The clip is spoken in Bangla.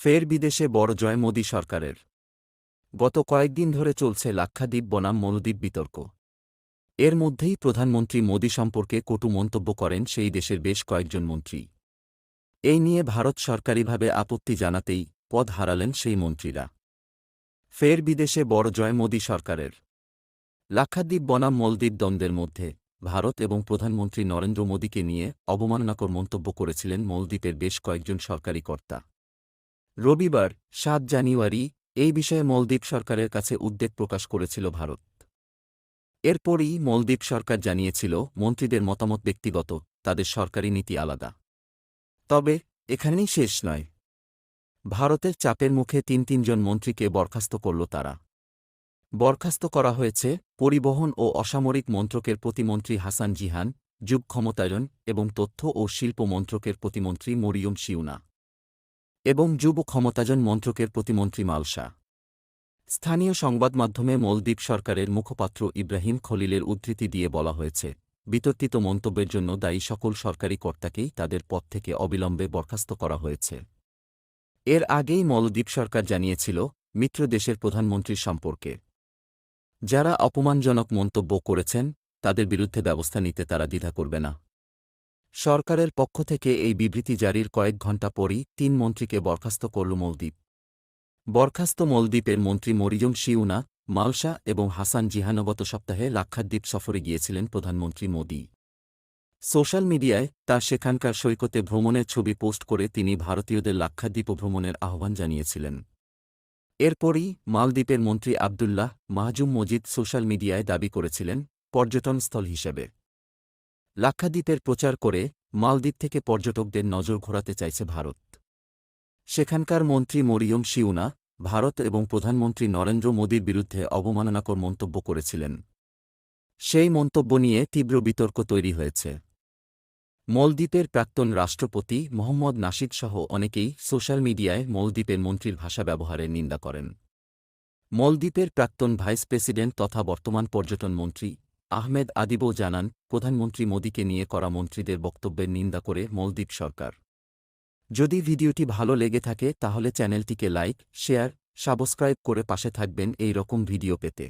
ফের বিদেশে বড় জয় মোদী সরকারের। গত কয়েকদিন ধরে চলছে লাক্ষাদ্বীপ বনাম মলদ্বীপ বিতর্ক। এর মধ্যেই প্রধানমন্ত্রী মোদী সম্পর্কে কটু মন্তব্য করেন সেই দেশের বেশ কয়েকজন মন্ত্রী। এই নিয়ে ভারত সরকারিভাবে আপত্তি জানাতেই পদ হারালেন সেই মন্ত্রীরা। ফের বিদেশে বড় জয় মোদী সরকারের। লাক্ষাদ্বীপ বনাম মলদ্বীপ দ্বন্দ্বের মধ্যে ভারত এবং প্রধানমন্ত্রী নরেন্দ্র মোদীকে নিয়ে অবমাননাকর মন্তব্য করেছিলেন মলদ্বীপের বেশ কয়েকজন সরকারি কর্তা। রবিবার, সাত জানুয়ারি, এই বিষয়ে মলদ্বীপ সরকারের কাছে উদ্বেগ প্রকাশ করেছিল ভারত। এরপরই মলদ্বীপ সরকার জানিয়েছিল, মন্ত্রীদের মতামত ব্যক্তিগত, তাদের সরকারি নীতি আলাদা। তবে, এখানেই শেষ নয়। ভারতের চাপের মুখে তিন তিনজন মন্ত্রীকে বরখাস্ত করল তারা। বরখাস্ত করা হয়েছে পরিবহন ও অসামরিক মন্ত্রকের প্রতিমন্ত্রী হাসান জিহান, যুগ ক্ষমতায়ন এবং তথ্য ও শিল্প মন্ত্রকের প্রতিমন্ত্রী মরিয়ম শিউনা। এবং যুব ক্ষমতাজন মন্ত্রকের প্রতিমন্ত্রী মালসা স্থানীয় সংবাদমাধ্যমে মলদ্বীপ সরকারের মুখপাত্র ইব্রাহিম খলিলের উদ্ধৃতি দিয়ে বলা হয়েছে, বিতর্কিত মন্তব্যের জন্য দায়ী সকল সরকারি কর্তাকেই তাদের পদ থেকে অবিলম্বে বরখাস্ত করা হয়েছে। এর আগেই মলদ্বীপ সরকার জানিয়েছিল, মিত্র দেশের প্রধানমন্ত্রীর সম্পর্কে। যারা অপমানজনক মন্তব্য করেছেন, তাদের বিরুদ্ধে ব্যবস্থা নিতে তারা দ্বিধা করবে না। সরকারের পক্ষ থেকে এই বিবৃতি জারির কয়েক ঘণ্টা পরই তিন মন্ত্রীকে বরখাস্ত করল মলদ্বীপ। বরখাস্ত মলদ্বীপের মন্ত্রী মরিজম শিউনা মালসা এবং হাসান জিহানগত সপ্তাহে লাক্ষাদ্বীপ সফরে গিয়েছিলেন প্রধানমন্ত্রী মোদী। সোশ্যাল মিডিয়ায় তার সেখানকার সৈকতে ভ্রমণের ছবি পোস্ট করে তিনি ভারতীয়দের লাক্ষাদ্বীপ ভ্রমণের আহ্বান জানিয়েছিলেন। এরপরই মালদ্বীপের মন্ত্রী আবদুল্লাহ মাহজুম মজিদ সোশ্যাল মিডিয়ায় দাবি করেছিলেন, পর্যটনস্থল হিসেবে। লাক্ষাদ্বীপের প্রচার করে মালদ্বীপ থেকে পর্যটকদের নজর ঘোরাতে চাইছে ভারত। সেখানকার মন্ত্রী মরিয়ম শিউনা ভারত এবং প্রধানমন্ত্রী নরেন্দ্র মোদীর বিরুদ্ধে অবমাননাকর মন্তব্য করেছিলেন। সেই মন্তব্য নিয়ে তীব্র বিতর্ক তৈরি হয়েছে। মলদ্বীপের প্রাক্তন রাষ্ট্রপতি মোহাম্মদ নাশিদ সহ অনেকেই সোশ্যাল মিডিয়ায় মলদ্বীপের মন্ত্রীর ভাষা ব্যবহারের নিন্দা করেন। মলদ্বীপের প্রাক্তন ভাইস প্রেসিডেন্ট তথা বর্তমান পর্যটন মন্ত্রী আহমেদ আদিবও জানান, প্রধানমন্ত্রী মোদীকে নিয়ে করা মন্ত্রীদের বক্তব্যের নিন্দা করে মলদ্বীপ সরকার। যদি ভিডিওটি ভালো লেগে থাকে, তাহলে চ্যানেলটিকে লাইক, শেয়ার, সাবস্ক্রাইব করে পাশে থাকবেন এই রকম ভিডিও পেতে।